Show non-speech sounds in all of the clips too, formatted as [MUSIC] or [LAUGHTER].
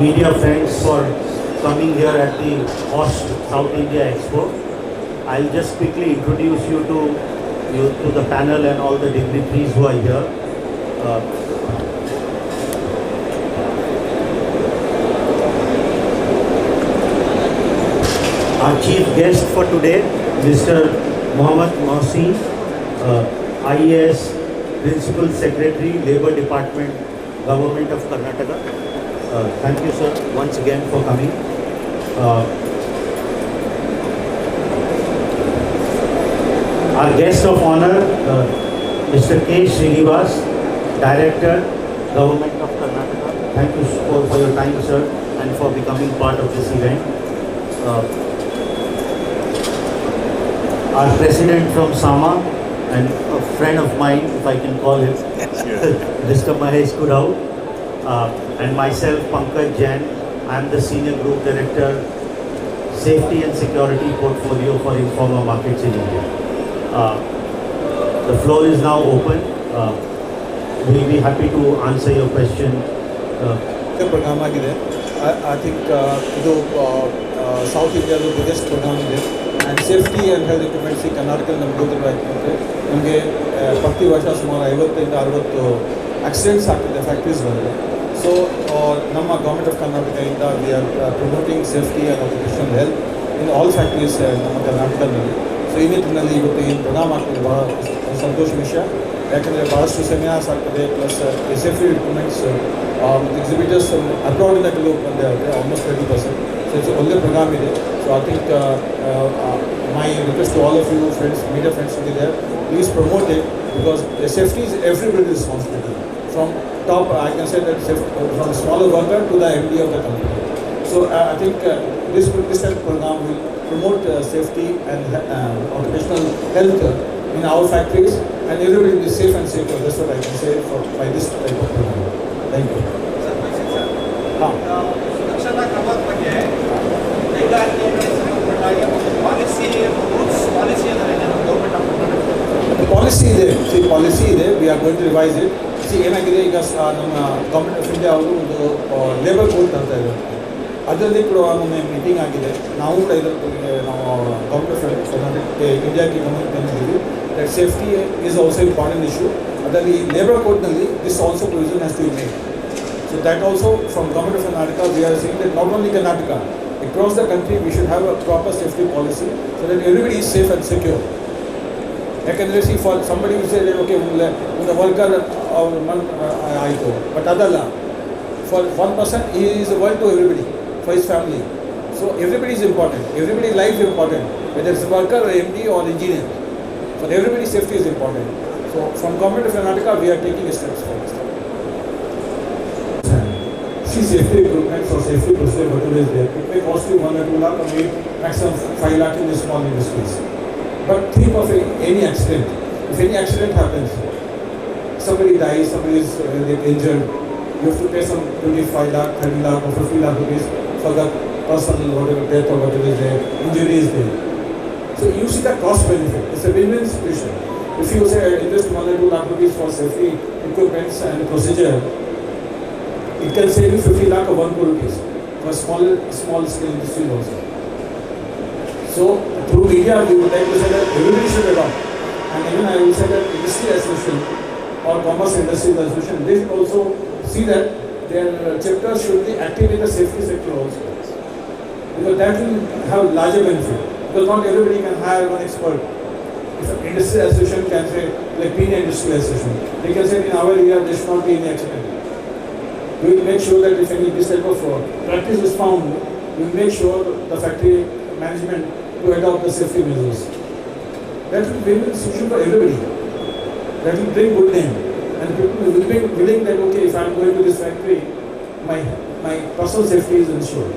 media friends for coming here at the HOST South India Expo. I'll just quickly introduce you to you to the panel and all the dignitaries who are here. Uh, Our chief guest for today, Mr. Mohammad Mohsin, uh, IAS Principal Secretary, Labour Department, Government of Karnataka. Uh, Thank you, sir, once again for coming. Uh, Our guest of honor, uh, Mr. K. Srinivas, Director, Government of Karnataka. Thank you for for your time, sir, and for becoming part of this event. Uh, our president from Sama and a friend of mine, if I can call him, [LAUGHS] Mr. Mahesh Kurau, uh, and myself, Pankaj Jain. I am the senior group director, safety and security portfolio for Informa Markets in India. Uh, the floor is now open. Uh, we'll be happy to answer your question. Uh, program ಆಗಿದೆ I think ಇದು south ಇಂಡಿಯಾದ biggest program ಇದೆ and safety and health equipments ಈ ಕರ್ನಾಟಕದಲ್ಲಿ ನಮ್ಗೆ ಗೊತ್ತಿರಬೇಕು ಅಂದರೆ ನಮಗೆ ಪ್ರತಿ ವರ್ಷ ಸುಮಾರು ಐವತ್ತರಿಂದ ಅರವತ್ತು ಆಕ್ಸಿಡೆಂಟ್ಸ್ ಆಗ್ತಿದೆ ಫ್ಯಾಕ್ಟ್ರೀಸ್ಗಳಲ್ಲಿ ಸೊ ನಮ್ಮ ಗೌರ್ಮೆಂಟ್ ಆಫ್ ಕರ್ನಾಟಕದಿಂದ we are promoting safety and occupational health in all factories ನಮ್ಮ ಕರ್ನಾಟಕದಲ್ಲಿ ಸೊ ಈ ನಿಟ್ಟಿನಲ್ಲಿ ಇವತ್ತು ಏನು ಪ್ರೋಗ್ರಾಮ್ ಆಗ್ತಿದೆ ಬಹಳ ಸಂತೋಷ ವಿಷಯ ಯಾಕಂದರೆ ಭಾಳಷ್ಟು ಸೆಮಿನಾರ್ಸ್ ಆಗ್ತದೆ ಪ್ಲಸ್ ಸೇಫ್ಟಿ ರಿಕ್ರೂಟ್ಮೆಂಟ್ಸ್ ಮತ್ತು ಎಕ್ಸಿಬಿಟರ್ಸ್ ಅಬ್ರಾಡಿಂದ ಕೆಲವು ಬಂದೇ ಆಗುತ್ತೆ almost twenty percent so it's ಒಳ್ಳೆ ಪ್ರೋಗ್ರಾಮ್ ಇದೆ so I think my request to all of you friends media friends ಇದೆ please promote it because safety is everybody responsibility from top, uh, I can say that from smaller worker to the MD of the company. So uh, I think uh, this this health program will promote safety and occupational health in our factories, and everybody will be safe and safer. That's what I can say for by this type of program. Thank you. Ah. Policy there. See, policy there. We are going to revise it. Policy V C ಏನಾಗಿದೆ ಈಗ ಸ- ನಮ್ಮ government of India ಅವರು ಒಂದು labour code ತರ್ತಾ ಇದೆ. ಅದರಲ್ಲಿ ಕೂಡ ಮೊನ್ನೆ ಮೀಟಿಂಗ್ ಆಗಿದೆ. ನಾವು ಕೂಡ ಇದರ ಬಗ್ಗೆ ನಾವು ಗೌರ್ಮೆಂಟ್ ಆಫ್ ಕರ್ನಾಟಕಕ್ಕೆ ಇಂಡಿಯಾಕ್ಕೆ ಗಮನಕ್ಕೆ ತಂದಿದ್ದೀವಿ that safety is also important issue ಅದರಲ್ಲಿ ಲೇಬರ್ ಕೋಡ್ನಲ್ಲಿ this also provision has to be so that also from from of of we are are that not only Karnataka, across the country we should have a proper safety policy so that everybody is safe and secure. ಯಾಕಂದರೆ see for somebody will say okay ಒಂದು worker ಅವ್ರ ಮನ್ ಆಯಿತು but ಅದಲ್ಲ for one person ಈ is world to everybody for is family so everybody is important everybody life important whether is worker M D R engineer for everybody safety is important so from government of Karnataka we are taking steps for this See safety equipment or safety procedure, whatever is there, it may cost you one or two lakh or maybe maximum five lakh in the small industries. But think of any accident. If any accident happens, somebody dies, somebody is uh, injured, you have to pay some 25 lakh, 30 lakh or 50 lakh rupees for the personal whatever death or whatever is there, injury is there. So you see the cost benefit. It's a win-win situation. If you say invest one or two lakh rupees for safety equipment and procedure, it can save you 50 lakh or 1 crore rupees for small, small scale industries also. So through media, we would like to say that everybody should adopt. And even I will say that industry association or commerce industry association, they should also see that their chapters should be active in the safety sector also. Because that will have larger benefit. Because not everybody can hire one expert. If an industry association can say, like being industry association, they can say in our area there should not be any accident. We will make sure that if any this type of uh, practice is found, we will make sure the factory management to adopt the safety measures. That will be a solution for everybody. That will bring good name. And people will be willing that, okay, if I am going to this factory, my, my personal safety is ensured.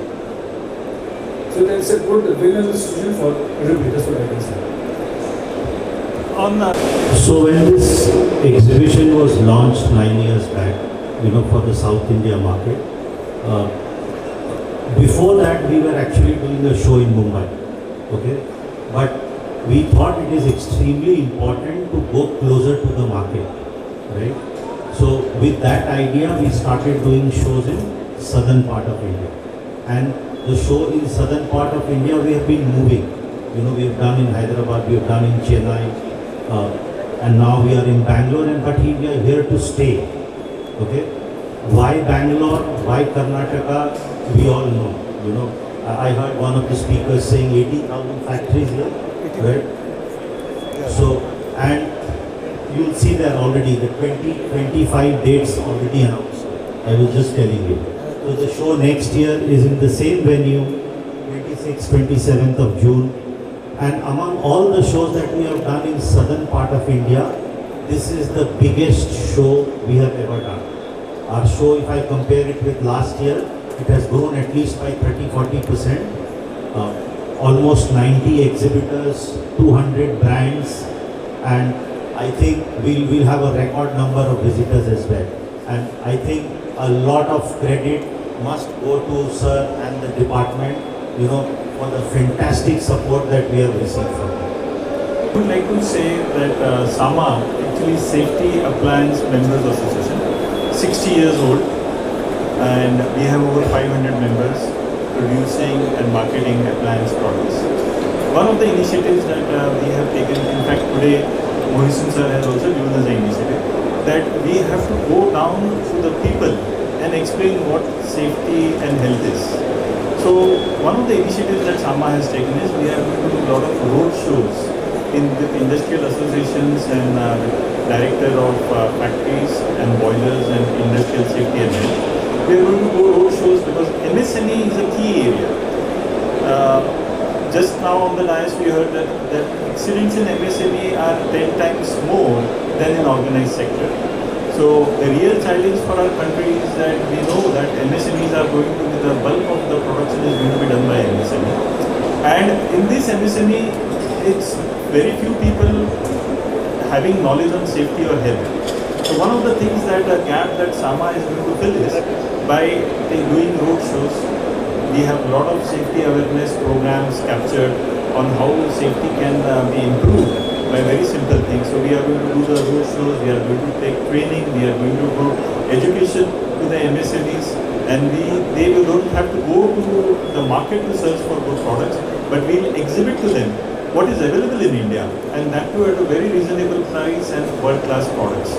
So that's a good win-win solution for everybody, that's what I can say. on uh, so when this exhibition was launched nine years back, you know, for the South India market, uh, before that we were actually doing a show in Mumbai, okay, but we thought it is extremely important to go closer to the market, right? So with that idea, we started doing shows in southern part of India. And the show in southern part of India, we have been moving. You know, we have done in Hyderabad, we have done in Chennai, uh, and now we are in Bangalore, and but we are here to stay. Okay? Why Bangalore? Why Karnataka? We all know. You know, I heard one of the speakers saying 80,000 factories here, right? So, and you'll see there already the 20, 25 dates already announced. I was just telling you. So the show next year is in the same venue, 26th, 27th of June. And among all the shows that we have done in southern part of India, this is the biggest show we have ever done. Our show, if I compare it with last year, it has grown at least by 30-40%. Uh, almost 90 exhibitors, 200 brands, and I think we'll, we'll have a record number of visitors as well. And I think a lot of credit must go to Sir and the department, you know, for the fantastic support that we have received from them. I would like to say that uh, SAMA, actually Safety Appliance Members Association, 60 years old, and we have over 500 members producing and marketing appliance products. One of the initiatives that uh, we have taken, in fact today Mohsin sir has also given us the initiative, that we have to go down to the people and explain what safety and health is. So one of the initiatives that SAMA has taken is we are going to do a lot of road shows in the industrial associations and uh, director of uh, factories and boilers and industrial safety and health. Going to go shows because MSME is a key area. Uh, just now on the dais we heard that, that accidents in MSME are 10 times more than in organized sector. So the real challenge for our country is that we know that MSMEs are going to be the bulk of the production is going to be done by MSME. And in this MSME, it's very few people having knowledge on safety or health. So one of the things that a gap that SAMA is going to fill is by doing road shows. We have a lot of safety awareness programs captured on how safety can uh, be improved by very simple things. So we are going to do the road shows, we are going to take training, we are going to do education to the MSMEs and we, they will don't have to go to the market to search for good products, but we'll exhibit to them what is available in India and that too at a very reasonable price and world-class products.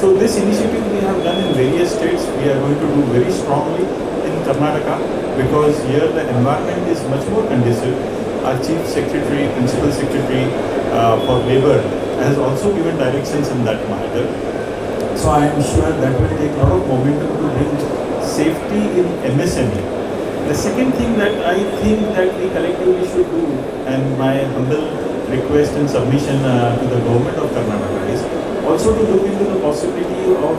So this initiative we have done in various states, we are going to do very strongly in Karnataka because here the environment is much more conducive. Our chief secretary, principal secretary uh, for labor has also given directions in that matter. So I am sure that will take a lot of momentum to bring safety in MSME. The second thing that I think that we collectively should do, and my humble request and submission uh, to the government of Karnataka is also to look into the possibility of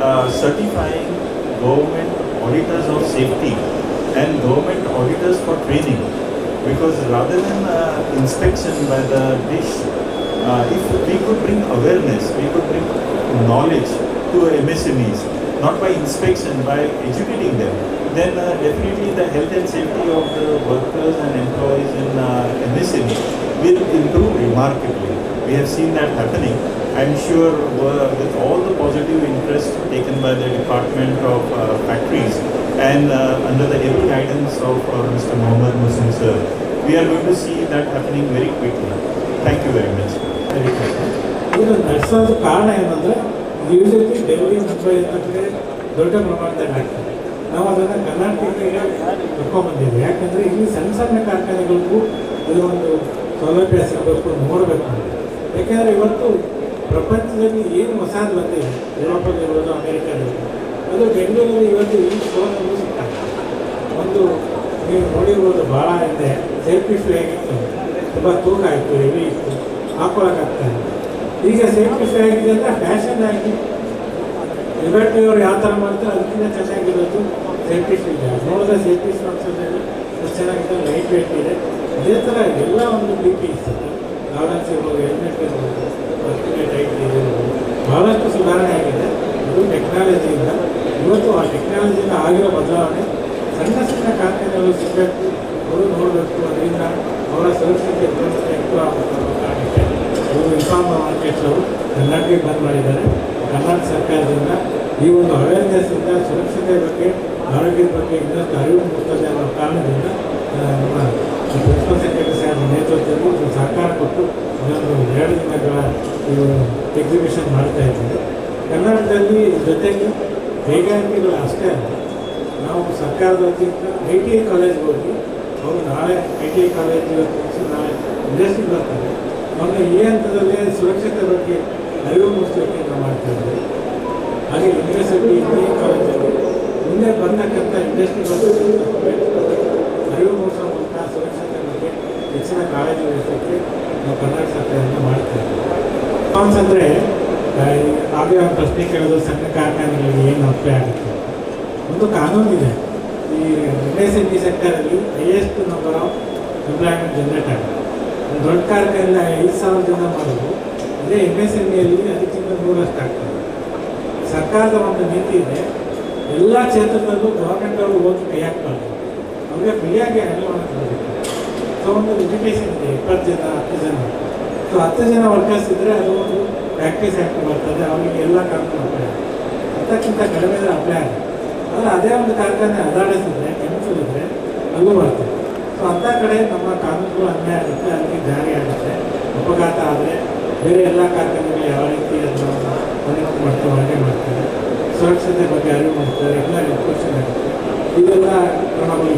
uh, certifying government auditors of safety and government auditors for training. Because rather than uh, inspection by the dish, uh, if we could bring awareness, we could bring knowledge to MSMEs, not by inspection, by educating them, then uh, definitely the health and safety of the workers and employees in uh, MSME will improve remarkably. We have seen that happening. I'm sure uh, with all the positive interest taken by the Department of uh, Factories and uh, under the able guidance of uh, Mr. Mohammad Muslim sir, we are going to see that happening very quickly. Thank you very much. ಇದನ್ನು ನಡೆಸೋದು ಕಾರಣ ಏನಂದರೆ usually Delhi Mumbai ಅಂತಂದರೆ ದೊಡ್ಡ ಪ್ರಮಾಣದಲ್ಲಿ ಆಗ್ತದೆ ನಾವು ಅದನ್ನು ಕರ್ನಾಟಕಕ್ಕೆ ಕರ್ಕೊಂಡ್ಬಂದಿದ್ದೀವಿ. ಯಾಕಂದರೆ ಇಲ್ಲಿ ಸಣ್ಣ ಸಣ್ಣ ಕಾರ್ಖಾನೆಗಳಿಗೂ ಇದೊಂದು ಸೌಲಭ್ಯ ಸಿಗಬೇಕು ನೋಡಬೇಕು ಯಾಕೆಂದರೆ ಇವತ್ತು ಪ್ರಪಂಚದಲ್ಲಿ ಏನು ಹೊಸದು ಬಂದಿದೆ ಯುರೋಪಲ್ಲಿರ್ಬೋದು ಅಮೇರಿಕಾದಲ್ಲಿ ಅದು ಬೆಂಗಳೂರಲ್ಲಿ ಇವತ್ತು ಈ ಫೋನ್ ಒಂದು ನೀವು ನೋಡಿರ್ಬೋದು ಭಾಳ ಇದೆ. ಸೇಫ್ಟಿ ಶೂ ಹೇಗಿತ್ತು? ತುಂಬ ತೂಕ ಆಯಿತು ಹೆವಿ ಇತ್ತು ಹಾಕೊಳಕ್ಕಾಗ್ತಾ ಇಲ್ಲ. ಈಗ ಸೇಫ್ಟಿ ಶೂ ಅಂತ ಫ್ಯಾಷನ್ ಆಗಿ ಲಿಬರ್ಟಿ ಅವರು ಯಾವ ಥರ ಮಾಡ್ತಾರೆ ಅದಕ್ಕಿಂತ ಚೆನ್ನಾಗಿರೋದು ಸೇಫ್ಟಿ ಇದೆ. ನೋಡಿದ್ರೆ ಸೇಫ್ಟಿ ಸ್ಟಾಕ್ಸಲ್ಲಿ ಎಷ್ಟು ಚೆನ್ನಾಗಿದೆ ಲೈಟ್ ವೇಟ್ ಇದೆ. ಅದೇ ಥರ ಎಲ್ಲ ಒಂದು ಬಿ ಪಿ ಗಾರ್ಡನ್ಸ್ ಇರ್ಬೋದು ಹೆಲ್ಮೆಟ್ ಇರ್ಬೋದು ಬರ್ತಿಗೆ ಟೈಟ್ ಇರ್ಬೋದು. ಭಾಳಷ್ಟು ಸುಧಾರಣೆ ಆಗಿದೆ. ಇದು. ಟೆಕ್ನಾಲಜಿಯಿಂದ ಇವತ್ತು ಆ ಟೆಕ್ನಾಲಜಿಯಿಂದ ಆಗಿರೋ ಬದಲಾವಣೆ ಸಣ್ಣ ಸಣ್ಣ ಕಾರ್ಖಾನೆಗಳು ಸಿಗಬೇಕು. ಅವರು ನೋಡಬೇಕು, ಅದರಿಂದ ಅವರ ಸುರಕ್ಷತೆ ವ್ಯವಸ್ಥೆ ಆಗುತ್ತೆ ಅನ್ನೋ ಕಾರಣ ಮಾರ್ಕೆಟ್ಸವರು ಅವರು ಕರ್ನಾಟಕಕ್ಕೆ ಬಂದ್ ಮಾಡಿದ್ದಾರೆ. ಕರ್ನಾಟಕ ಸರ್ಕಾರದಿಂದ ಈ ಒಂದು ಅವೇರ್ನೆಸ್ಸಿಂದ ಸುರಕ್ಷತೆ ಬಗ್ಗೆ, ಆರೋಗ್ಯದ ಬಗ್ಗೆ ಇನ್ನಷ್ಟು ಅರಿವು ಮೂಡಿಸ್ತದೆ ಅನ್ನೋ ಕಾರಣದಿಂದ ನಮ್ಮ ಪ್ರಿನ್ಸಿಪಲ್ ಸೆಕ್ರೆಟರಿ ಸಾಹೇಬ್ ನೇತೃತ್ವದಲ್ಲಿ ಒಂದು ಸಹಕಾರ ಕೊಟ್ಟು ಇದೊಂದು ಎರಡು ದಿನಗಳ ಇದು ಎಕ್ಸಿಬಿಷನ್ ಮಾಡ್ತಾ ಇದ್ದೀವಿ. ಕರ್ನಾಟಕದಲ್ಲಿ ಜೊತೆಗೆ ಕೈಗಾರಿಕೆಗಳು ಅಷ್ಟೇ ಅಲ್ಲ, ನಾವು ಸರ್ಕಾರದ ವತಿಯಿಂದ ಐ ಟಿ ಐ ಕಾಲೇಜ್ಗೆ ಹೋಗಿ, ಅವರು ನಾಳೆ ಐ ಟಿ ಐ ಕಾಲೇಜ್ ನಾಳೆ ಇಂಡಸ್ಟ್ರಿ ಬರ್ತಾರೆ. ಅವ್ರನ್ನ ಈ ಹಂತದಲ್ಲಿ ಸುರಕ್ಷತೆ ಬಗ್ಗೆ ಅರಿವು ಮೂಡಿಸಲಿಕ್ಕೆ ನಾವು ಮಾಡ್ತಾ ಇದ್ದೀವಿ ಹಾಗೆ ಯೂನಿವರ್ಸಿಟಿ ಕಾಲೇಜಲ್ಲಿ ಮುಂದೆ ಬಂದಕ್ಕಂಥ ಇಂಡಸ್ಟ್ರಿ ಅರಿವು ಮೂಡಿಸೋ ಮೂಲಕ ಸುರಕ್ಷತೆ ಬಗ್ಗೆ ಹೆಚ್ಚಿನ ಕಾಳಜಿ ವಹಿಸೋಕ್ಕೆ ನಾವು ಕರ್ನಾಟಕ ಸರ್ಕಾರದಿಂದ ಮಾಡ್ತಾ ಇದ್ದೀವಿ ರೆಸ್ಪಾನ್ಸ್ ಅಂದರೆ ಆಗಲೇ ಒಂದು ಪ್ರಶ್ನೆ ಕೇಳೋದು ಸಣ್ಣ ಕಾರ್ಖಾನೆಗಳಿಗೆ ಏನು ಅಪ್ಲೈ ಆಗುತ್ತೆ? ಒಂದು ಕಾನೂನಿದೆ ಈ M S N T ಸೆಕ್ಟರಲ್ಲಿ highest number of employment generate ಆಗುತ್ತೆ. ದೊಡ್ಡ ಕಾರ್ಖಾನೆ ಐದು ಸಾವಿರ ಜನ ಮಾಡೋದು ಅದೇ ಎಂ ಎಸ್ ಎಂ ಎಲ್ಲಿ ಅದಕ್ಕಿಂತ ನೂರಷ್ಟು ಆಗ್ತದೆ. ಸರ್ಕಾರದ ಒಂದು ನೀತಿ ಇದೆ. ಎಲ್ಲ ಕ್ಷೇತ್ರದಲ್ಲೂ ಗೌರ್ಮೆಂಟ್ ಅವರು ಹೋಗಿ ಕೈ ಹಾಕ್ಬಾರ್ದು. ಅವ್ರಿಗೆ ಫ್ರೀಯಾಗಿ ಹ್ಯಾಂಡಲ್ ಬರಬೇಕು. ಸೊ ಒಂದು ಲಿಮಿಟೇಷನ್ ಇದೆ. ಇಪ್ಪತ್ತು ಜನ, ಹತ್ತು ಜನ. ಸೊ ಹತ್ತು ಜನ ವರ್ಕರ್ಸ್ ಇದ್ದರೆ ಅದು ಒಂದು ಪ್ರಾಕ್ಟೀಸ್ ಆ್ಯಕ್ಟ್ ಬರ್ತದೆ. ಅವರಿಗೆ ಎಲ್ಲ ಕಾರ್ಖಾನೆ ಅಪ್ಲೈ ಹತ್ತಕ್ಕಿಂತ ಕಡಿಮೆ ಇದ್ರೆ ಅಪ್ಲೈ ಆಗುತ್ತೆ ಆದರೆ ಅದೇ ಒಂದು ಕಾರ್ಖಾನೆ ಅದಾಡಿಸಿದ್ರೆ ಇದ್ದರೆ ಕೆಮಿಕಲ್ ಇದ್ದರೆ ಅಲ್ಲೂ ಬರ್ತದೆ. ಸೊ ಅಂಥ ಕಡೆ ನಮ್ಮ ಕಾನೂನುಗಳು ಅನ್ಯಾಯ ಆಗುತ್ತೆ, ಅದಕ್ಕೆ ಜಾರಿ ಆಗುತ್ತೆ. ಅಪಘಾತ ಆದರೆ ಬೇರೆ ಎಲ್ಲ ಕಾರ್ಯಕ್ರಮಗಳು ಯಾವ ರೀತಿ ಅದನ್ನು ಮನೆಯಲ್ಲಿ ಮಾಡ್ತಾರೆ ಹಾಗೆ ಮಾಡ್ತಾರೆ. ಸುರಕ್ಷತೆ ಬಗ್ಗೆ ಅರಿವು ಮಾಡ್ತಾರೆ, ಎಲ್ಲ ಇನ್ಫಾರ್ಮೇಷನ್ ಆಗುತ್ತೆ. ಇದೆಲ್ಲ ಕ್ರಮಗಳು